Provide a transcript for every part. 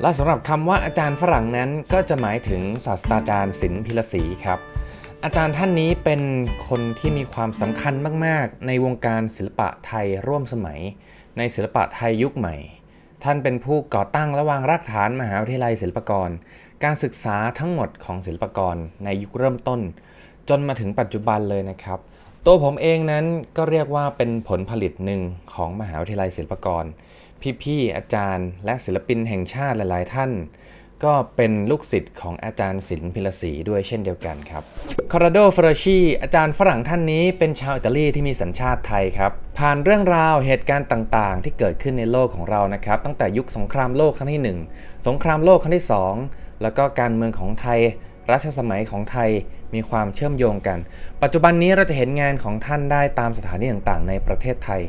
และสำหรับคำว่าอาจารย์ฝรั่งนั้นก็จะหมายถึงศาสตราจารย์ศิลป์พิรศรีครับ อาจารย์ท่านนี้เป็นคนที่มีความสำคัญมาก ๆ ในวงการศิลปะไทยร่วมสมัย ในศิลปะไทยยุคใหม่ ท่านเป็นผู้ก่อตั้งและวางรากฐานมหาวิทยาลัยศิลปากร การศึกษาทั้งหมดของศิลปากรในยุคเริ่มต้น จนมาถึงปัจจุบันเลยนะครับตัวผมเองนั้นก็เรียกว่าเป็นผลผลิตหนึ่งของมหาวิทยาลัยศิลปากร พี่ๆอาจารย์และศิลปินแห่งชาติหลาย ๆ ท่าน ก็เป็นลูกศิษย์ของอาจารย์ศิลป์พิลศรีด้วยเช่นเดียวกันครับคอร์โดฟรชีอาจารย์ฝรั่งท่านนี้เป็นชาวอิตาลีที่มีสัญชาติไทยครับ ผ่านเรื่องราวเหตุการณ์ต่างๆ ที่เกิดขึ้นในโลกของเรานะครับ ตั้งแต่ยุคสงครามโลกครั้งที่ 1 สงครามโลกครั้งที่ 2 แล้วก็การเมืองของไทย รัชสมัยของไทยมีความเชื่อมโยงกัน ปัจจุบันนี้เราจะเห็นงานของท่านได้ตามสถานที่ต่างๆ ในประเทศไทย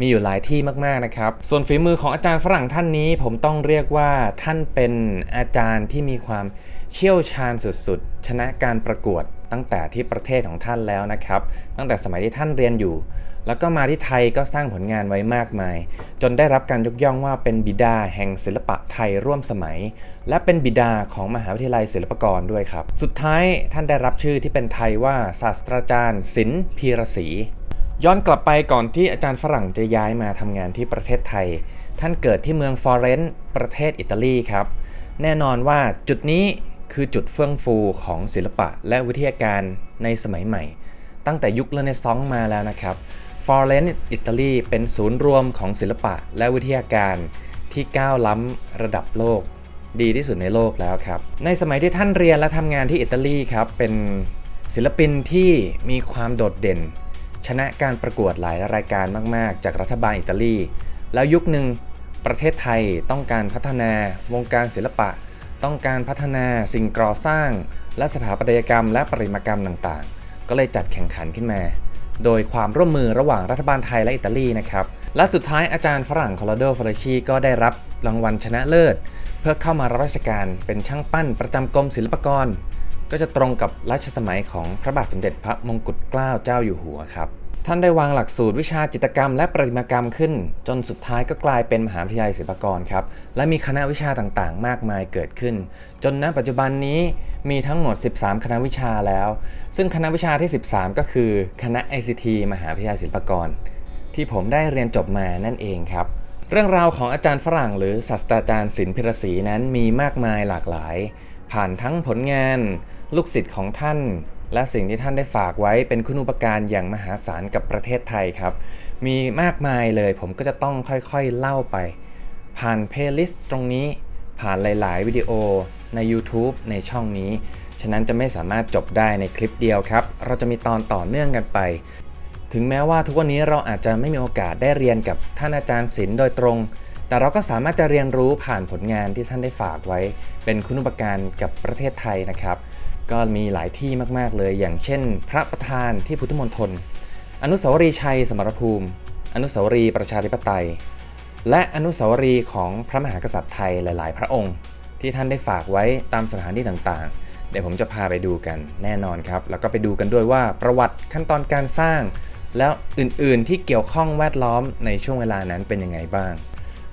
มีอยู่หลายที่มากๆนะครับ ส่วนฝีมือของอาจารย์ฝรั่งท่านนี้ ผมต้องเรียกว่าท่านเป็นอาจารย์ที่มีความเชี่ยวชาญสุดๆ ชนะการประกวด ตั้งแต่ที่ประเทศของท่านแล้วนะครับ ตั้งแต่สมัยที่ท่านเรียนอยู่ แล้วก็มาที่ไทยก็สร้างผลงานไว้มากมาย จนได้รับการยกย่องว่าเป็นบิดาแห่งศิลปะไทยร่วมสมัย และเป็นบิดาของมหาวิทยาลัยศิลปากรด้วยครับ สุดท้ายท่านได้รับชื่อที่เป็นไทยว่าศาสตราจารย์ศิลป์พีรศรีย้อนกลับไปก่อนที่อาจารย์ฝรั่งจะย้ายมาทำงานที่ประเทศไทย ท่านเกิดที่เมืองฟลอเรนซ์ประเทศอิตาลีครับ แน่นอนว่าจุดนี้ คือจุดเฟื่องฟูของศิลปะและวิทยาการในสมัยใหม่ ตั้งแต่ยุคเรเนซองส์มาแล้วนะครับฟลอเรนซ์อิตาลีเป็นศูนย์รวมของศิลปะและวิทยาการที่ก้าวล้ำระดับโลก ดีที่สุดในโลกแล้วครับ ในสมัยที่ท่านเรียนและทำงานที่อิตาลีครับ เป็นศิลปินที่มีความโดดเด่น ชนะการประกวดหลายรายการมาก ๆ จากรัฐบาลอิตาลี แล้วยุคหนึ่งประเทศไทยต้องการพัฒนาวงการศิลปะ ต้องการพัฒนาสิ่งก่อสร้าง และสถาปัตยกรรม และปริมากรรมต่างๆ ก็เลยจัดแข่งขันขึ้นมา โดยความร่วมมือระหว่างรัฐบาลไทยและอิตาลีนะครับ และสุดท้ายอาจารย์ฝรั่งคอร์โดฟลชีก็ได้รับรางวัลชนะเลิศ เพื่อเข้ามารับราชการเป็นช่างปั้นประจำกรมศิลปากร ก็จะตรงกับรัชสมัยของพระบาทสมเด็จพระมงกุฎเกล้าเจ้าอยู่หัวครับ ท่านได้วางหลักสูตรวิชาจิตกรรมและประติมากรรมขึ้น จนสุดท้ายก็กลายเป็นมหาวิทยาลัยศิลปากรครับ และมีคณะวิชาต่างๆ มากมายเกิดขึ้น จนณปัจจุบันนี้มีทั้งหมด 13 คณะวิชาแล้ว ซึ่งคณะวิชาที่ 13 ก็คือ คณะ ICT มหาวิทยาลัยศิลปากร ที่ผมได้เรียนจบมานั่นเองครับ เรื่องราวของอาจารย์ฝรั่ง หรือศาสตราจารย์ศิลป์พิรศรีนั้นมีมากมายหลากหลาย ผ่านทั้งผลงาน ลูกศิษย์ของท่าน และสิ่งที่ท่านได้ฝากไว้เป็นคุณูปการอย่างมหาศาลกับประเทศไทยครับ มีมากมายเลยผมก็จะต้องค่อยๆเล่าไป ผ่านเพลย์ลิสต์ตรงนี้ผ่านหลายๆ วิดีโอใน YouTube ในช่องนี้ ฉะนั้นจะไม่สามารถจบได้ในคลิปเดียวครับ เราจะมีตอนต่อเนื่องกันไป ถึงแม้ว่าทุกวันนี้เราอาจจะไม่มีโอกาสได้เรียนกับท่านอาจารย์ศิลป์โดยตรง แต่เราก็สามารถจะเรียนรู้ผ่านผลงานที่ท่านได้ฝากไว้ เป็นคุณูปการกับประเทศไทยนะครับ ก็มีหลายที่มาก ๆ เลย อย่างเช่น พระประธานที่พุทธมณฑล อนุสาวรีย์ชัยสมรภูมิ อนุสาวรีย์ประชาธิปไตย และอนุสาวรีย์ของพระมหากษัตริย์ไทยหลาย ๆ พระองค์ ที่ท่านได้ฝากไว้ตามสถานที่ต่างๆ เดี๋ยวผมจะพาไปดูกันแน่นอนครับ แล้วก็ไปดูกันด้วยว่าประวัติขั้นตอนการสร้าง แล้วอื่นๆที่เกี่ยวข้องแวดล้อมในช่วงเวลานั้นเป็นยังไงบ้าง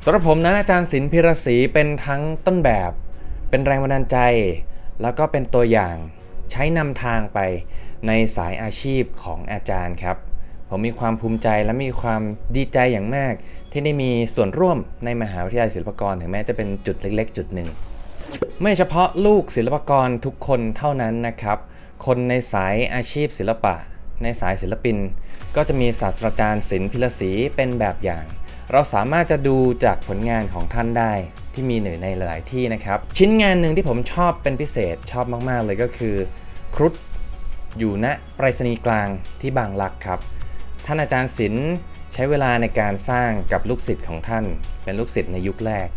สำหรับผมนั้นอาจารย์ศิลป์พิรศรีเป็นทั้งต้นแบบ เป็นแรงบันดาลใจ แล้วก็เป็นตัวอย่างใช้นำทางไปในสายอาชีพของอาจารย์ครับ ผมมีความภูมิใจและมีความดีใจอย่างมาก ที่ได้มีส่วนร่วมในมหาวิทยาลัยศิลปากรถึงแม้จะเป็นจุดเล็ก ๆ จุดหนึ่ง ไม่เฉพาะลูกศิลปากรทุกคนเท่านั้นนะครับ คนในสายอาชีพศิลปะ ในสายศิลปิน ก็จะมีศาสตราจารย์ศิลป์พิรศรีเป็นแบบอย่าง เราสามารถจะดูจากผลงานของท่านได้ ที่มีหนึ่งในหลายๆที่นะครับ ชิ้นงานหนึ่งที่ผมชอบเป็นพิเศษชอบมากๆเลยก็คือ ครุฑอยู่ณไปรษณีย์กลางที่บางหลักครับ ท่านอาจารย์ศิลป์ใช้เวลาในการสร้างกับลูกศิษย์ของท่าน เป็นลูกศิษย์ในยุคแรก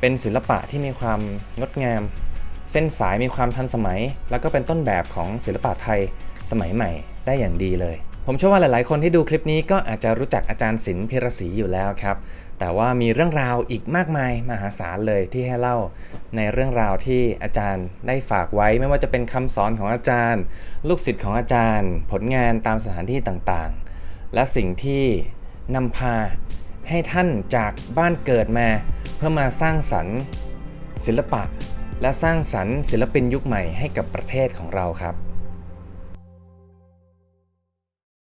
เป็นศิลปะที่มีความงดงาม เส้นสายมีความทันสมัย แล้วก็เป็นต้นแบบของศิลปะไทยสมัยใหม่ได้อย่างดีเลย ผมเชื่อว่าหลาย ๆ คนที่ดูคลิปนี้ก็อาจจะรู้จักอาจารย์ศิลป์พิรศรีอยู่แล้วครับ แต่ว่ามีเรื่องราวอีกมากมายมหาศาลเลยที่ให้เล่าในเรื่องราวที่อาจารย์ได้ฝากไว้ ไม่ว่าจะเป็นคำสอนของอาจารย์ ลูกศิษย์ของอาจารย์ ผลงานตามสถานที่ต่างๆ และสิ่งที่นำพาให้ท่านจากบ้านเกิดมา เพื่อมาสร้างสรรค์ศิลปะ และสร้างสรรค์ศิลปินยุคใหม่ให้กับประเทศของเราครับ